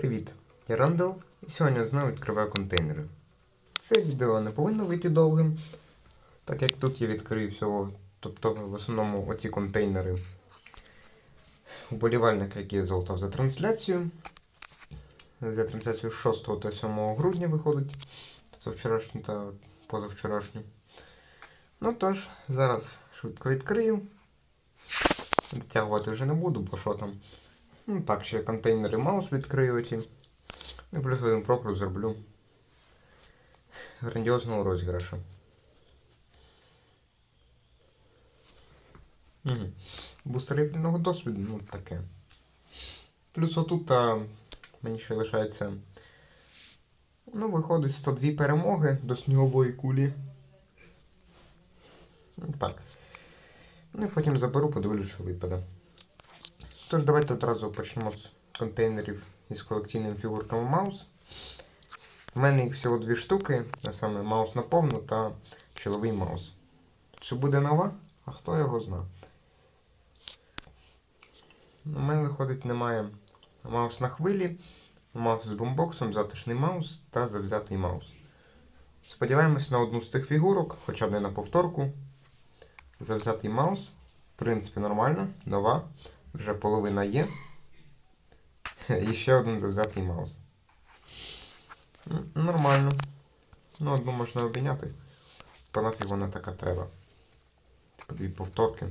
Привіт, я Рандall і сьогодні знову відкриваю контейнери. Це відео не повинно вийти довгим, так як тут я відкрию всього, тобто в основному оці контейнери уболівальника, який я залутав за трансляцію. За трансляцію 6 та 7 грудня виходить. Це вчорашню та позавчорашню. Ну тож, зараз швидко відкрию. Дотягувати вже не буду, бо що там. Ну так, ще контейнери маус відкрию оці. Ну і плюс один прокрут зроблю грандіозного розіграшу. Угу. Бустер рівного досвіду, ну таке. Плюс отут а, мені ще лишається. Ну, виходить 102 перемоги до снігової кулі. Ну, Так. Ну і потім заберу, подивлюсь, що випаде. Тож, давайте одразу почнемо з контейнерів із колекційним фігурками маус. У мене їх всього дві штуки, а саме маус на повну та чоловий маус. Чи буде нова? А хто його зна? У мене виходить немає маус на хвилі, маус з бомбоксом, затишний маус та завзятий маус. Сподіваємось на одну з цих фігурок, хоча б не на повторку. Завзятий маус. В принципі, нормально, нова. Вже половина є. І ще один завзятий маус. Нормально. Ну, одну можна обміняти. Та нафіг вона така треба. Типу дві повторки.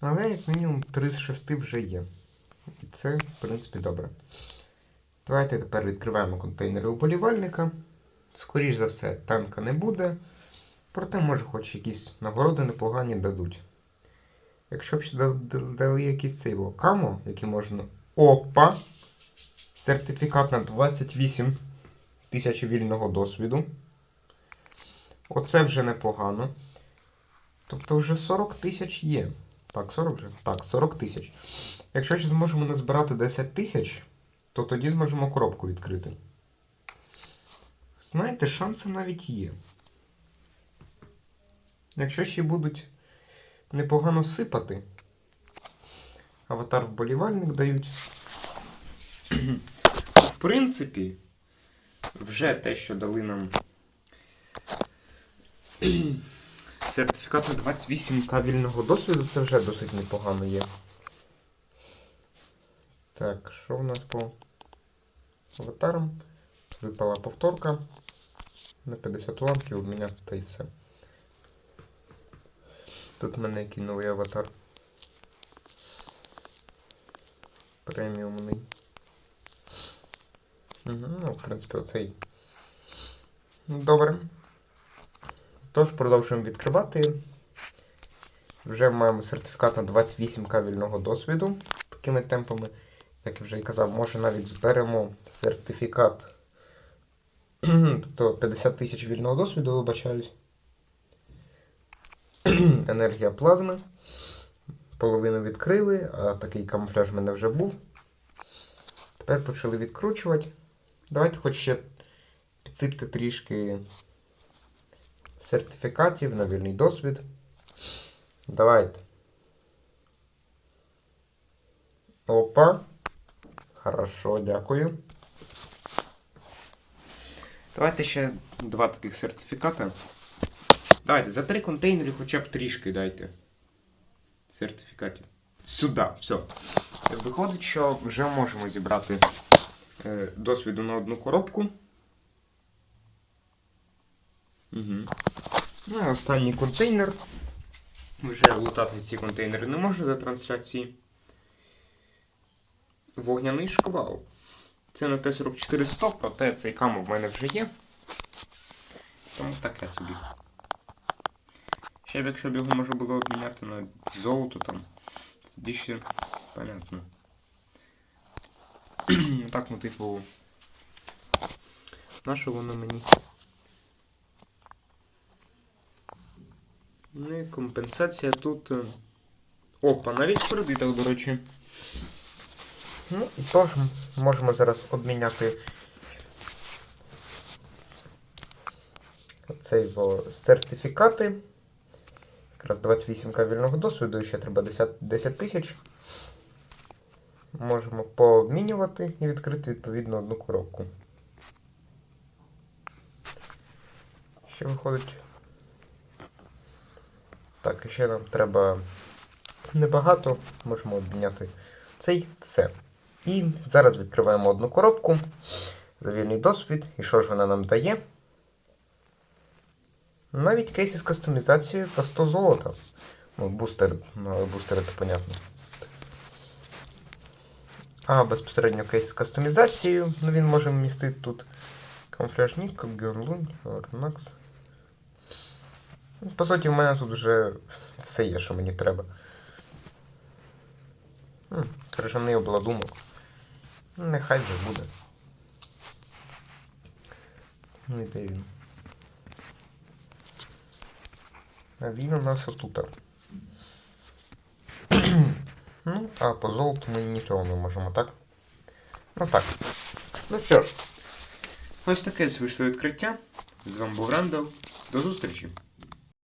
Але як мінімум 3 з 6 вже є. І це, в принципі, добре. Давайте тепер відкриваємо контейнери уболівальника. Скоріш за все, танка не буде. Проте, може, хоч якісь нагороди непогані дадуть. Якщо б ще дали- якийсь цей во, камо, який можна. Опа! Сертифікат на 28 тисяч вільного досвіду. Оце вже непогано. Тобто вже 40 тисяч є. Так, 40 вже? Так, 40 тисяч. Якщо ще зможемо назбирати 10 тисяч, то тоді зможемо коробку відкрити. Знаєте, шанси навіть є. Якщо ще будуть непогано сипати, аватар вболівальник дають. В принципі, вже те, що дали нам сертифікат на 28к вільного досвіду, це вже досить непогано є. Так, що в нас по аватарам? Випала повторка. На 50 уламків обміняти та й все. Тут в мене який новий аватар. Преміумний. Угу, ну, в принципі, оцей. Ну, Добре. Тож продовжуємо відкривати. Вже маємо сертифікат на 28к вільного досвіду. Такими темпами, як я вже і казав, може навіть зберемо сертифікат. Тобто 50 тисяч вільного досвіду, вибачаюсь. Енергія плазми. Половину відкрили, а такий камуфляж в мене вже був. Тепер почали відкручувати. Давайте хоч ще підсипте трішки сертифікатів на вільний досвід. Давайте. Опа. Хорошо, дякую. Давайте ще два таких сертифіката. Давайте, за три контейнери хоча б трішки дайте. Сертифікатів. Сюди, все. Виходить, що вже можемо зібрати е, досвіду на одну коробку. Угу. Ну і останній контейнер. Вже лутати ці контейнери не можу за трансляції. Вогняний шквал. Це на Т-44-100, проте цей камо в мене вже є. Тому таке собі. Ще б якщо б його можна було обміняти на золото там. Тоді ще понятно. так, ну типу. На що воно мені? Ну і компенсація тут. е, Опа, навіть в до речі. Ну, тож можемо зараз обміняти цей сертифікати. Якраз 28к вільного досвіду, і ще треба 10 10 тисяч. можемо пообмінювати і відкрити відповідно одну коробку. Ще виходить. Так, ще нам треба небагато, можемо обміняти цей все. І зараз відкриваємо одну коробку за вільний досвід. І що ж вона нам дає? Навіть кейс із кастомізацією по 100 золота. Ну, бустер, ну, бустери то понятно. А безпосередньо кейс з кастомізацією. Ну, він може вмістити тут камуфляж Ніко, Гюрлунь, Орнакс. Ну, По суті, в мене тут вже все є, що мені треба. Крижаний обладунок. Нехай вже буде. Ну і де він? А він у нас отут. ну, а по золоту ми нічого не можемо, так? Ну так. Ну що ж, ось таке вийшло відкриття. З вами був Рандал. До зустрічі!